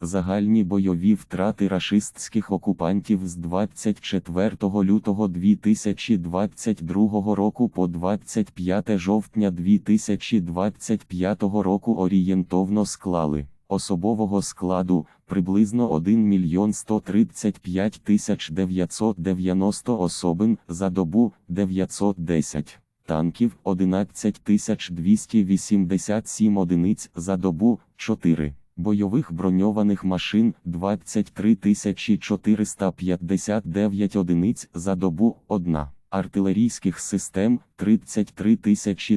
Загальні бойові втрати рашистських окупантів з 24 лютого 2022 року по 25 жовтня 2025 року орієнтовно склали особового складу приблизно 1 мільйон 135 тисяч 990 особин за добу 910 танків 11 287 одиниць за добу 4, бойових броньованих машин 23 459 одиниць за добу 1, артилерійських систем 33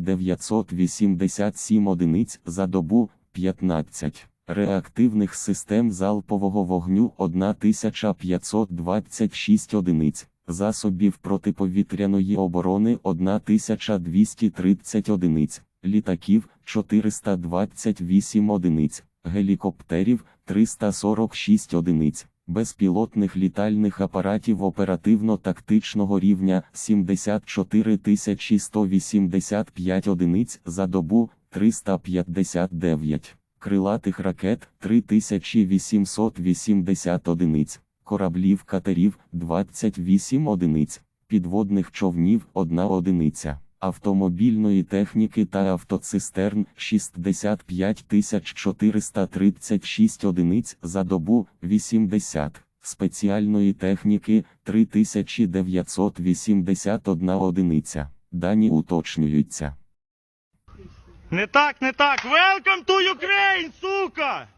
987 одиниць за добу 15. Реактивних систем залпового вогню 1526 одиниць, засобів протиповітряної оборони 1230 одиниць, літаків 428 одиниць, гелікоптерів 346 одиниць, безпілотних літальних апаратів оперативно-тактичного рівня 74 185 одиниць за добу 359 крилатих ракет 3880 одиниць, кораблів катерів 28 одиниць, підводних човнів 1 одиниця, автомобільної техніки та автоцистерн 65 436 одиниць за добу 80, спеціальної техніки 3981 одиниця. Дані уточнюються. Не так, не так. Welcome to Ukraine, сука!